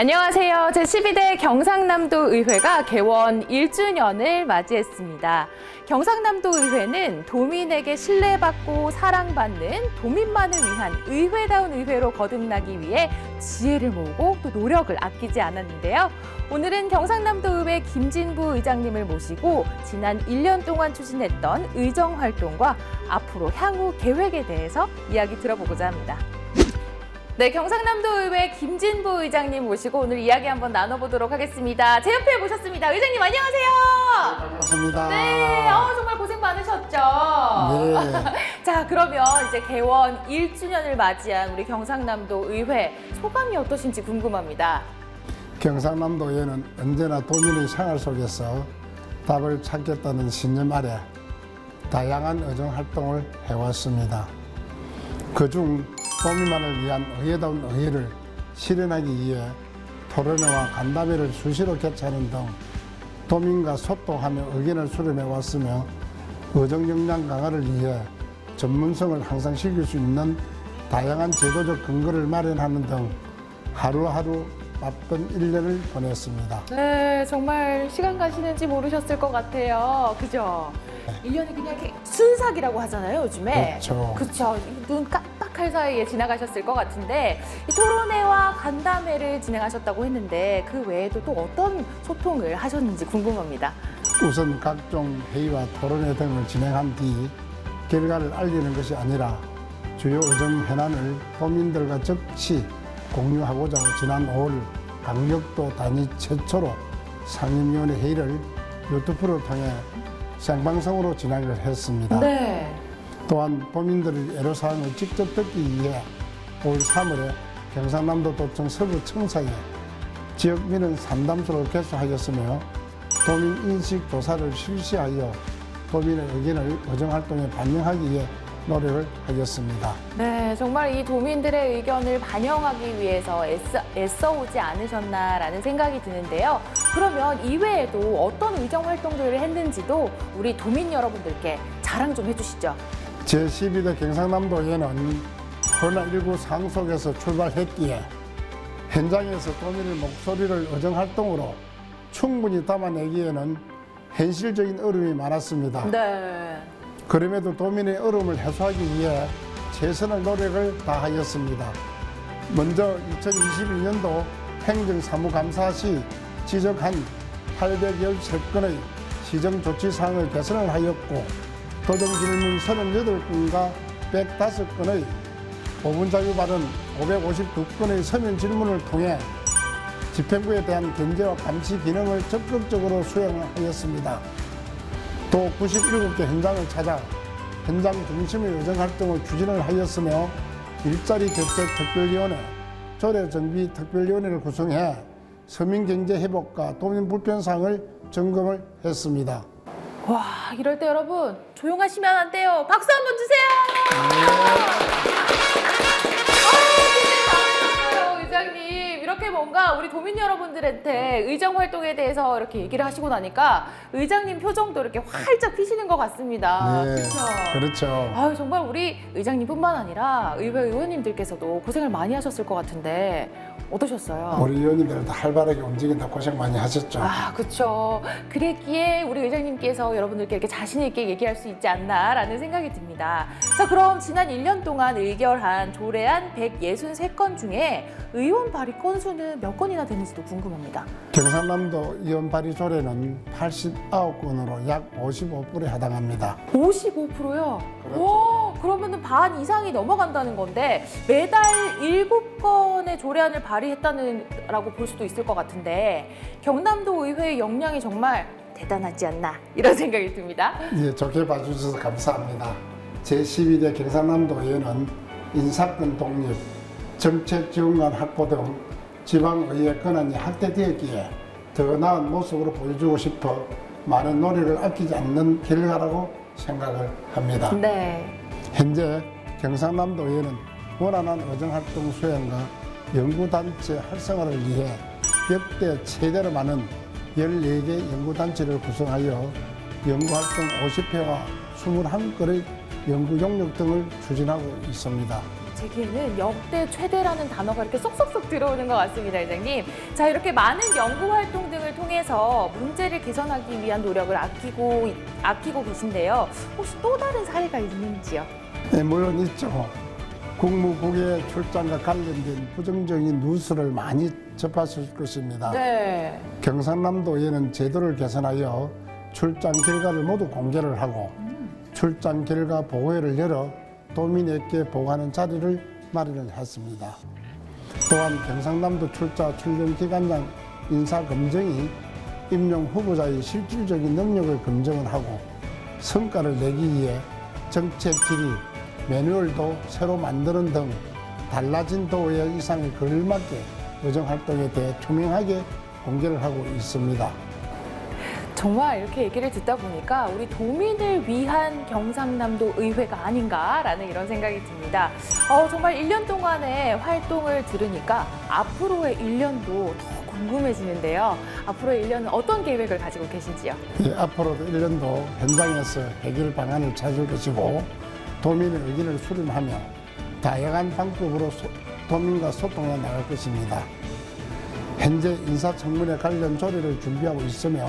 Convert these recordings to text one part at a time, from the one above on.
안녕하세요. 제12대 경상남도 의회가 개원 1주년을 맞이했습니다. 경상남도 의회는 도민에게 신뢰받고 사랑받는 도민만을 위한 의회다운 의회로 거듭나기 위해 지혜를 모으고 또 노력을 아끼지 않았는데요. 오늘은 경상남도 의회 김진부 의장님을 모시고 지난 1년 동안 추진했던 의정 활동과 앞으로 향후 계획에 대해서 이야기 들어보고자 합니다. 네, 경상남도 의회 김진부 의장님 모시고 오늘 이야기 한번 나눠보도록 하겠습니다. 제 옆에 모셨습니다. 의장님 안녕하세요. 반갑습니다. 네, 어, 정말 고생 많으셨죠. 네. 자, 그러면 이제 개원 1주년을 맞이한 우리 경상남도 의회 소감이 어떠신지 궁금합니다. 경상남도에는 언제나 도민의 생활 속에서 답을 찾겠다는 신념 아래 다양한 의정 활동을 해왔습니다. 그중 도민만을 위한 의회다운 의회를 실현하기 위해 토론회와 간담회를 수시로 개최하는 등 도민과 소통하며 의견을 수렴해 왔으며 의정 역량 강화를 위해 전문성을 항상 실길 수 있는 다양한 제도적 근거를 마련하는 등 하루하루 바쁜 일년을 보냈습니다. 네, 정말 시간 가시는지 모르셨을 것 같아요. 그죠? 1년이 그냥 이렇게 순삭이라고 하잖아요, 요즘에. 그렇죠. 그렇죠. 눈 깜 빡할 사이에 지나가셨을 것 같은데 이 토론회와 간담회를 진행하셨다고 했는데 그 외에도 또 어떤 소통을 하셨는지 궁금합니다. 우선 각종 회의와 토론회 등을 진행한 뒤 결과를 알리는 것이 아니라 주요 의정 현안을 도민들과 즉시 공유하고자 지난 5월 강력도 단위 최초로 상임위원회 회의를 유튜브를 통해 생방송으로 진행을 했습니다. 네. 또한 도민들의 애로사항을 직접 듣기 위해 올 3월에 경상남도 도청 서구 청사에 지역 민원 상담소를 개소하였으며 도민 인식 조사를 실시하여 도민의 의견을 의정 활동에 반영하기 위해 노력을 하였습니다. 네, 정말 이 도민들의 의견을 반영하기 위해서 애써, 애써오지 않으셨나라는 생각이 드는데요. 그러면 이외에도 어떤 의정 활동들을 했는지도 우리 도민 여러분들께 자랑 좀 해주시죠. 제12대 경상남도에는 코로나19 상속에서 출발했기에 현장에서 도민의 목소리를 의정 활동으로 충분히 담아내기에는 현실적인 어려움이 많았습니다. 네. 그럼에도 도민의 어려움을 해소하기 위해 최선의 노력을 다하였습니다. 먼저 2022년도 행정사무감사 시 지적한 813건의 시정조치사항을 개선을 하였고 도정질문 38건과 105건의 5분 자유 발언 552건의 서면 질문을 통해 집행부에 대한 견제와 감시 기능을 적극적으로 수행하였습니다. 또 97개 현장을 찾아 현장 중심의 의정 활동을 추진을 하였으며 일자리 대책 특별위원회, 조례 정비 특별위원회를 구성해 서민 경제 회복과 도민 불편 사항을 점검을 했습니다. 와, 이럴 때 여러분 조용하시면 안 돼요. 박수 한번 주세요. 이렇게 뭔가 우리 도민 여러분들한테 의정 활동에 대해서 이렇게 얘기를 하시고 나니까 의장님 표정도 이렇게 활짝 피시는 것 같습니다. 네, 그렇죠? 그렇죠. 아유 정말 우리 의장님뿐만 아니라 의회 의원님들께서도 고생을 많이 하셨을 것 같은데 어떠셨어요? 우리 의원님들 다 활발하게 움직인다 고생 많이 하셨죠. 아, 그렇죠. 그랬기에 우리 의장님께서 여러분들께 이렇게 자신 있게 얘기할 수 있지 않나라는 생각이 듭니다. 자, 그럼 지난 1년 동안 의결한 조례안 163건 중에 의원 발의 건수는 몇 건이나 되는지도 궁금합니다. 경상남도 의원 발의 조례는 89건으로 약 55%에 해당합니다. 55%요? 그렇죠. 와, 그러면은 반 이상이 넘어간다는 건데 매달 7건의 조례안을 발의했다는 라고 볼 수도 있을 것 같은데 경남도 의회의 역량이 정말 대단하지 않나 이런 생각이 듭니다. 예, 좋게 봐주셔서 감사합니다. 제12대 경상남도 의회는 인사권 독립, 정책 지원관 확보 등 지방의회 권한이 확대되었기에 더 나은 모습으로 보여주고 싶어 많은 노력을 아끼지 않는 결과라고 생각을 합니다. 네. 현재 경상남도 의회는 원활한 의정활동 수행과 연구단체 활성화를 위해 역대 최대로 많은 14개 연구단체를 구성하여 연구활동 50회와 21건의 연구 용역 등을 추진하고 있습니다. 제 귀에는 역대 최대라는 단어가 이렇게 쏙쏙쏙 들어오는 것 같습니다, 회장님. 자, 이렇게 많은 연구 활동 등을 통해서 문제를 개선하기 위한 노력을 아끼고 아끼고 계신데요. 혹시 또 다른 사례가 있는지요? 네, 물론 있죠. 국무국의 출장과 관련된 부정적인 뉴스를 많이 접하실 것입니다. 네. 경상남도에는 제도를 개선하여 출장 결과를 모두 공개를 하고 출장 결과 보고회를 열어 도민에게 보고하는 자리를 마련을 했습니다. 또한 경상남도 출자 출령 기관장 인사 검증이 임용 후보자의 실질적인 능력을 검증을 하고 성과를 내기 위해 정책 질의, 매뉴얼도 새로 만드는 등 달라진 도의 이상을 걸맞게 의정 활동에 대해 투명하게 공개를 하고 있습니다. 정말 이렇게 얘기를 듣다 보니까 우리 도민을 위한 경상남도 의회가 아닌가라는 이런 생각이 듭니다. 어, 정말 1년 동안의 활동을 들으니까 앞으로의 1년도 더 궁금해지는데요. 앞으로의 1년은 어떤 계획을 가지고 계신지요? 예, 앞으로도 1년도 현장에서 해결 방안을 찾을 것이고 도민의 의견을 수렴하며 다양한 방법으로 소- 도민과 소통해 나갈 것입니다. 현재 인사청문회 관련 조례를 준비하고 있으며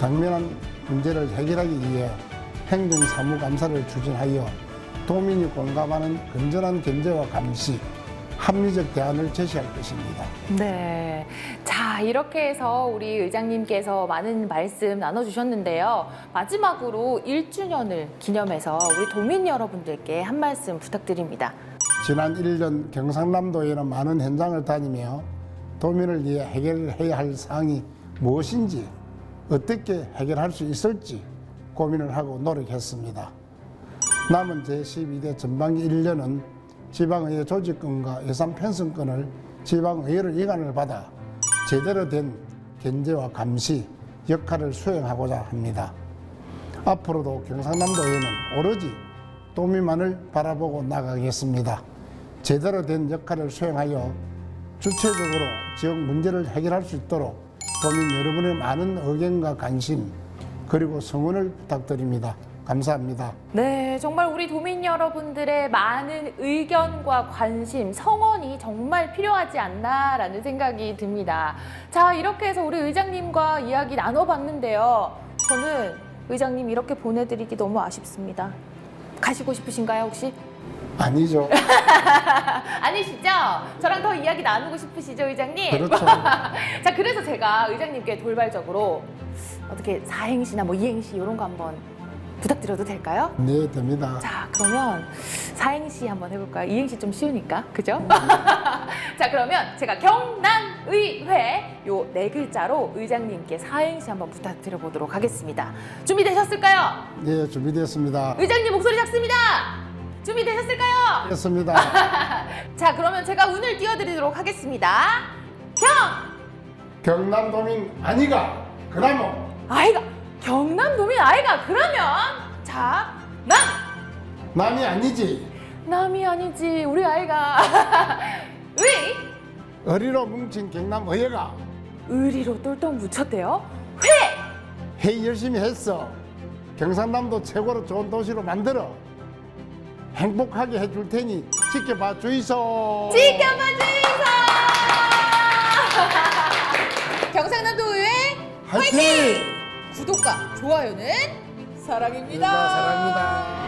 당면한 문제를 해결하기 위해 행정사무감사를 추진하여 도민이 공감하는 건전한 견제와 감시, 합리적 대안을 제시할 것입니다. 네. 자, 이렇게 해서 우리 의장님께서 많은 말씀 나눠주셨는데요. 마지막으로 1주년을 기념해서 우리 도민 여러분들께 한 말씀 부탁드립니다. 지난 1년 경상남도에는 많은 현장을 다니며 도민을 위해 해결해야 할 사항이 무엇인지 어떻게 해결할 수 있을지 고민을 하고 노력했습니다. 남은 제12대 전반기 1년은 지방의회 조직권과 예산 편성권을 지방의회를 이관을 받아 제대로 된 견제와 감시 역할을 수행하고자 합니다. 앞으로도 경상남도에는 오로지 도민만을 바라보고 나가겠습니다. 제대로 된 역할을 수행하여 주체적으로 지역 문제를 해결할 수 있도록 도민 여러분의 많은 의견과 관심 그리고 성원을 부탁드립니다. 감사합니다. 네, 정말 우리 도민 여러분들의 많은 의견과 관심, 성원이 정말 필요하지 않나라는 생각이 듭니다. 자, 이렇게 해서 우리 의장님과 이야기 나눠봤는데요. 저는 의장님 이렇게 보내드리기 너무 아쉽습니다. 가시고 싶으신가요, 혹시? 아니죠. 아니시죠? 저랑 더 이야기 나누고 싶으시죠, 의장님? 그렇죠. 자, 그래서 제가 의장님께 돌발적으로 어떻게 사행시나 뭐 이행시 이런 거 한번 부탁드려도 될까요? 네, 됩니다. 자, 그러면 사행시 한번 해볼까요? 이행시 좀 쉬우니까, 그죠? 자, 그러면 제가 경남의회 요 네 글자로 의장님께 사행시 한번 부탁드려 보도록 하겠습니다. 준비되셨을까요? 네, 준비됐습니다. 의장님 목소리 작습니다. 준비되셨을까요? 됐습니다. 자, 그러면 제가 운을 띄워드리도록 하겠습니다. 경! 경남도민 아니가 그나마 아이가! 경남도민 아이가 그러면 자, 남! 남이 아니지. 남이 아니지, 우리 아이가. 의! 어리로 뭉친 경남의회가 의리로 똘똘 묻혔대요. 회! 회의 열심히 했어. 경상남도 최고로 좋은 도시로 만들어. 행복하게 해줄 테니 지켜봐 주이소. 지켜봐 주이소! 경상남도 의회 화이팅! 구독과 좋아요는 사랑입니다. 사랑입니다.